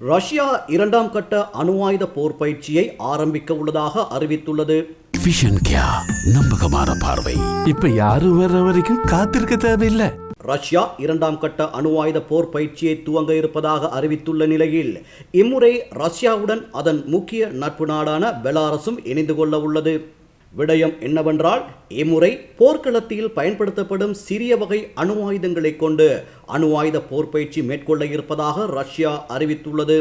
Russia இரண்டாம் கட்ட அணு ஆயுத போர் பயிற்சியை ஆரம்பிக்க உள்ளதாக அறிவித்துள்ளது. நம்பகமான பார்வை இப்ப யாரும் வர்ற வரைக்கும் காத்திருக்க தேவையில்லை. ரஷ்யா இரண்டாம் கட்ட அணு ஆயுத போர் பயிற்சியை துவங்க இருப்பதாக அறிவித்துள்ள நிலையில் இம்முறை ரஷ்யாவுடன் அதன் முக்கிய நட்பு நாடான பெலாரஸும் இணைந்து கொள்ள உள்ளது. விடயம் என்னவென்றால் இம்முறை போர்க்களத்தில் பயன்படுத்தப்படும் சிறிய வகை அணு ஆயுதங்களை கொண்டு அணு ஆயுத போர் பயிற்சி மேற்கொள்ள இருப்பதாக ரஷ்யா அறிவித்துள்ளது.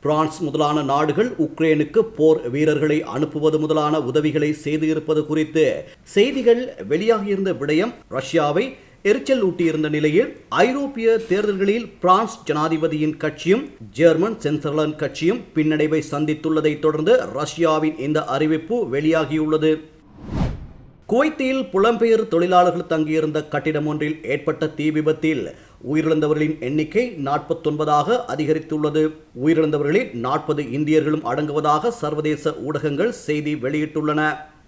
பிரான்ஸ் முதலான நாடுகள் உக்ரைனுக்கு போர் வீரர்களை அனுப்புவது முதலான உதவிகளை செய்து இருப்பது குறித்து செய்திகள் வெளியாகியிருந்த விடயம் ரஷ்யாவை எரிச்சல் ஊட்டியிருந்த நிலையில் ஐரோப்பிய தேர்தல்களில் பிரான்ஸ் ஜனாதிபதியின் கட்சியும் ஜெர்மன் சென்சர்லன் கட்சியும் பின்னடைவை சந்தித்துள்ளதை தொடர்ந்து ரஷ்யாவின் இந்த அறிவிப்பு வெளியாகியுள்ளது. குவைத்தில் புலம்பெயர் தொழிலாளர்கள் தங்கியிருந்த கட்டிடம் ஒன்றில் ஏற்பட்ட தீ விபத்தில் உயிரிழந்தவர்களின் எண்ணிக்கை நாற்பத்தொன்பதாக அதிகரித்துள்ளது. உயிரிழந்தவர்களில் நாற்பது இந்தியர்களும் அடங்குவதாக சர்வதேச ஊடகங்கள் செய்தி வெளியிட்டுள்ளன.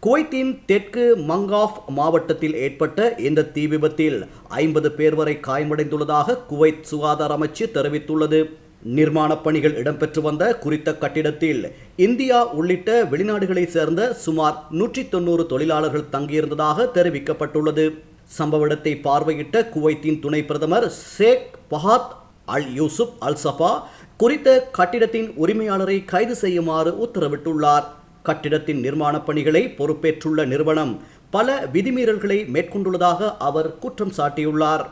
குவைத்தின் தெற்கு மங்காஃப் மாவட்டத்தில் ஏற்பட்ட இந்த தீ விபத்தில் ஐம்பது பேர் வரை காயமடைந்துள்ளதாக குவைத் சுகாதார அமைச்சு தெரிவித்துள்ளது. நிர்மாணப் பணிகள் இடம்பெற்று வந்த குறித்த கட்டிடத்தில் இந்தியா உள்ளிட்ட வெளிநாடுகளைச் சேர்ந்த சுமார் நூற்றி தொண்ணூறு தொழிலாளர்கள் தங்கியிருந்ததாக தெரிவிக்கப்பட்டுள்ளது. சம்பவ இடத்தை பார்வையிட்ட குவைத்தின் துணை பிரதமர் ஷேக் பஹாத் அல் யூசுப் அல் சபா குறித்த கட்டிடத்தின் உரிமையாளரை கைது செய்யுமாறு உத்தரவிட்டுள்ளார். கட்டிடத்தின் நிர்மாணப் பணிகளை பொறுப்பேற்றுள்ள நிறுவனம் பல விதிமீறல்களை மேற்கொண்டுள்ளதாக அவர் குற்றம் சாட்டியுள்ளார்.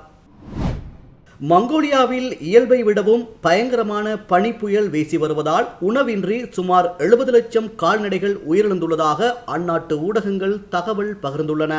மங்கோலியாவில் இயல்பை விடவும் பயங்கரமான பனி புயல் வீசி வருவதால் உணவின்றி சுமார் எழுபது லட்சம் கால்நடைகள் உயிரிழந்துள்ளதாக அந்நாட்டு ஊடகங்கள் தகவல் பகிர்ந்துள்ளன.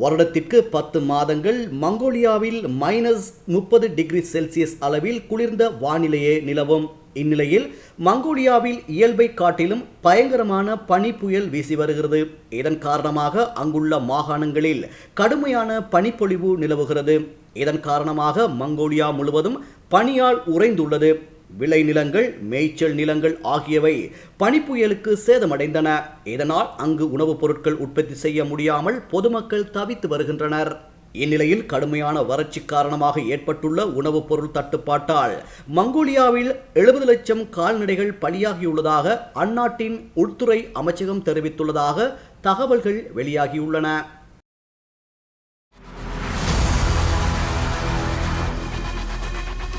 வருடத்திற்கு பத்து மாதங்கள் மங்கோலியாவில் மைனஸ் முப்பது டிகிரி செல்சியஸ் அளவில் குளிர்ந்த வானிலையே நிலவும். இந்நிலையில் மங்கோலியாவில் இயல்பை காட்டிலும் பயங்கரமான பனி புயல் வீசி வருகிறது. இதன் காரணமாக அங்குள்ள மாகாணங்களில் கடுமையான பனிப்பொழிவு நிலவுகிறது. இதன் காரணமாக மங்கோலியா முழுவதும் பனியால் உறைந்துள்ளது. விளைநிலங்கள் மேய்ச்சல் நிலங்கள் ஆகியவை பனிப்புயலுக்கு சேதமடைந்தன. இதனால் அங்கு உணவுப் பொருட்கள் உற்பத்தி செய்ய முடியாமல் பொதுமக்கள் தவித்து வருகின்றனர். இந்நிலையில் கடுமையான வறட்சி காரணமாக ஏற்பட்டுள்ள உணவுப் பொருள் தட்டுப்பாட்டால் மங்கோலியாவில் எழுபது லட்சம் கால்நடைகள் பலியாகியுள்ளதாக அந்நாட்டின் உள்துறை அமைச்சகம் தெரிவித்துள்ளதாக தகவல்கள் வெளியாகியுள்ளன.